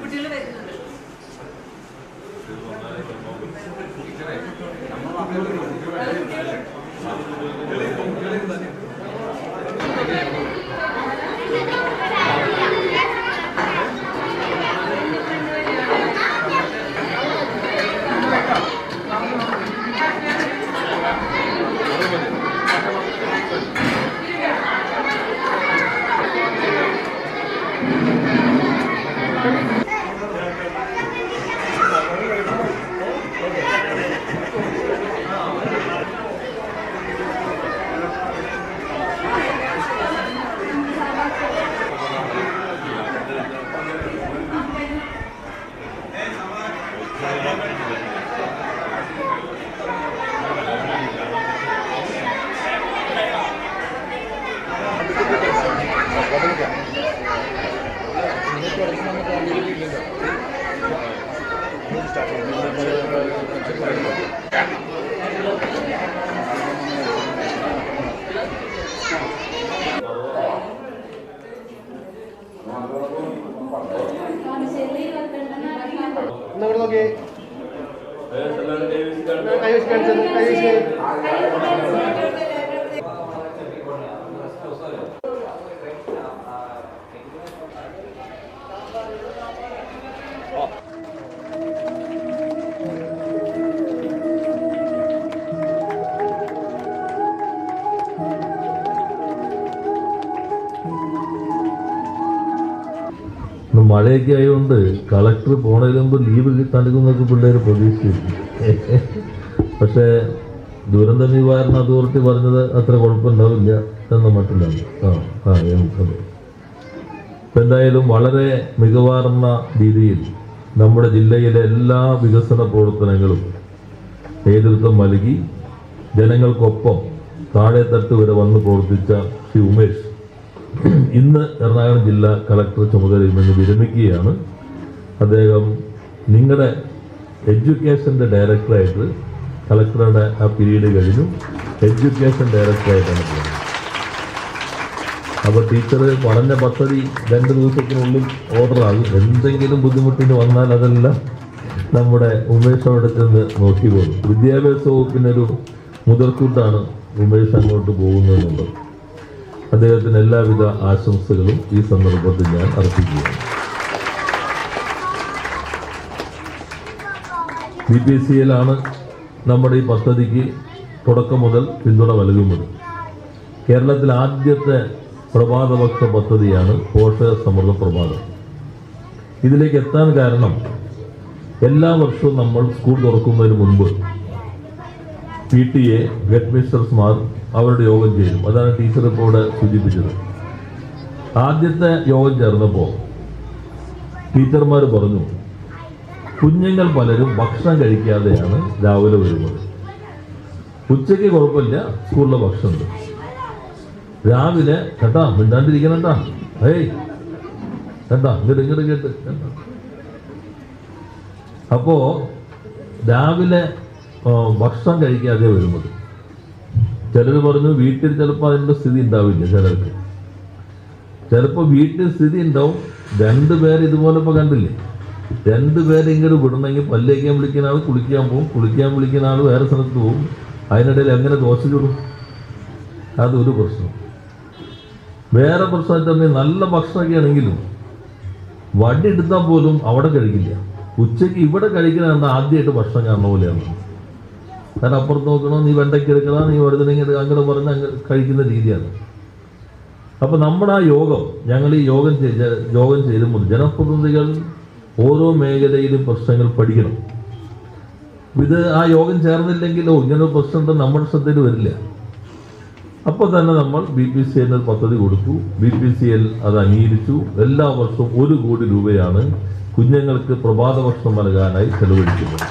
കുട്ടികൾ വരുന്നുണ്ട് ഇങ്ങോട്ട് दौड़ोगे आयुष कैंसर आयुष ഇന്ന് മഴയൊക്കെ ആയതുകൊണ്ട് കളക്ടർ പോണതിന് മുമ്പ് ലീവ് നൽകുന്നൊക്കെ പിള്ളേർ പ്രതീക്ഷിച്ചു പക്ഷേ ദുരന്ത നിവാരണ അതോറിറ്റി പറഞ്ഞത് അത്ര കുഴപ്പമുണ്ടാവില്ല എന്ന മട്ടിലാണ് ആ ആ എന്തായാലും വളരെ മികവാർന്ന രീതിയിൽ നമ്മുടെ ജില്ലയിലെ എല്ലാ വികസന പ്രവർത്തനങ്ങളും നേതൃത്വം നൽകി ജനങ്ങൾക്കൊപ്പം താഴെ തട്ട് വരെ വന്ന് പ്രവർത്തിച്ച ശ്രീ ഉമേഷ് ഇന്ന് എറണാകുളം ജില്ലാ കളക്ടർ ചുമതലയിൽ നിന്ന് വിരമിക്കുകയാണ്. അദ്ദേഹം നിങ്ങളുടെ എഡ്യൂക്കേഷന്റെ ഡയറക്ടറായിട്ട് കളക്ടറുടെ ആ പീരീഡ് കഴിഞ്ഞു. എഡ്യൂക്കേഷൻ ഡയറക്ടറായിട്ടാണ് പോകുന്നത്. അപ്പോൾ ടീച്ചർ പറഞ്ഞ പദ്ധതി രണ്ട് ദിവസത്തിനുള്ളിൽ ഓർഡറാകും എന്തെങ്കിലും ബുദ്ധിമുട്ടിന് വന്നാൽ അതെല്ലാം നമ്മുടെ ഉമേഷ് അവിടെ ചെന്ന് നോക്കി പോകും. വിദ്യാഭ്യാസ വകുപ്പിനൊരു മുതൽക്കൂട്ടാണ് ഉമേഷ് അങ്ങോട്ട് പോകുന്നതെന്നുള്ളത്. അദ്ദേഹത്തിന് എല്ലാവിധ ആശംസകളും ഈ സന്ദർഭത്തിൽ ഞാൻ അർപ്പിക്കുകയാണ് ബി പി സി എല്ലാണ് നമ്മുടെ ഈ പദ്ധതിക്ക് തുടക്കം മുതൽ പിന്തുണ നൽകുന്നത്. കേരളത്തിൽ ആദ്യത്തെ പ്രഭാതപക്ഷ പദ്ധതിയാണ് പോഷക സമൃദ്ധ പ്രഭാതം. ഇതിലേക്ക് എത്താൻ കാരണം എല്ലാ വർഷവും നമ്മൾ സ്കൂൾ തുറക്കുന്നതിന് മുൻപ് പി ടി എ ഹെഡ് മിസ്റ്റർസ്മാർ അവരുടെ യോഗം ചേരും അതാണ് ടീച്ചർ ഇപ്പോൾ സൂചിപ്പിച്ചത്. ആദ്യത്തെ യോഗം ചേർന്നപ്പോൾ ടീച്ചർമാർ പറഞ്ഞു കുഞ്ഞുങ്ങൾ പലരും ഭക്ഷണം കഴിക്കാതെയാണ് രാവിലെ വരുന്നത്. ഉച്ചയ്ക്ക് കുഴപ്പമില്ല സ്കൂളിലെ ഭക്ഷണം രാവിലെ കേട്ടാ മിണ്ടാണ്ടിരിക്കണട്ടാ ഏയ് കേട്ടാ ഇങ്ങോട്ട് ഇങ്ങോട്ട് കേട്ട് അപ്പോ രാവിലെ ആ, ഭക്ഷണം കഴിക്കാതെ വരുന്നത്. ചിലർ പറഞ്ഞു വീട്ടിൽ ചിലപ്പോൾ അതിന്റെ സ്ഥിതി ഉണ്ടാവില്ല ചിലർക്ക്. ചിലപ്പോൾ വീട്ടിൽ സ്ഥിതി ഉണ്ടാവും. പേര് ഇതുപോലെ ഇപ്പോൾ കണ്ടില്ലേ? രണ്ടുപേരെ ഇങ്ങോട്ട് വിടണമെങ്കിൽ പല്ലേക്കാൻ വിളിക്കുന്ന ആൾ കുളിക്കാൻ പോകും കുളിക്കാൻ വിളിക്കുന്ന ആൾ വേറെ സ്ഥലത്ത് പോകും അതിനിടയിൽ എങ്ങനെ ദോശ ചുടും? അതൊരു പ്രശ്നം. വേറെ പ്രശ്നം തന്നെ നല്ല ഭക്ഷണമൊക്കെ ആണെങ്കിലും വടി എടുത്താൽ പോലും അവിടെ കഴിക്കില്ല. ഉച്ചയ്ക്ക് ഇവിടെ കഴിക്കണ ആദ്യമായിട്ട് ഭക്ഷണം കാണുന്ന പോലെയാണ് കാരണം അപ്പുറത്ത് നോക്കണോ നീ വെണ്ടയ്ക്ക് എടുക്കണോ നീ വഴുതനങ്ങ അങ്ങനെ പറഞ്ഞ് അങ്ങ് കഴിക്കുന്ന രീതിയാണ്. അപ്പോൾ നമ്മുടെ ആ യോഗം ഞങ്ങൾ ഈ യോഗം യോഗം ചെയ്തുമ്പോൾ ജനപ്രതിനിധികൾ ഓരോ മേഖലയിലും പ്രശ്നങ്ങൾ പഠിക്കണം. ഇത് ആ യോഗം ചേർന്നില്ലെങ്കിലോ ഇങ്ങനെ ഒരു പ്രശ്നം ഉണ്ടെന്ന് നമ്മുടെ ശ്രദ്ധയിൽ വരില്ല. അപ്പോൾ തന്നെ നമ്മൾ ബി പി സി എൽ പദ്ധതി കൊടുത്തു. ബി പി സി എൽ അത് അംഗീകരിച്ചു. എല്ലാ വർഷവും ഒരു കോടി രൂപയാണ് കുഞ്ഞുങ്ങൾക്ക് പ്രഭാത ഭക്ഷണം നൽകാനായി ചെലവഴിക്കുന്നത്.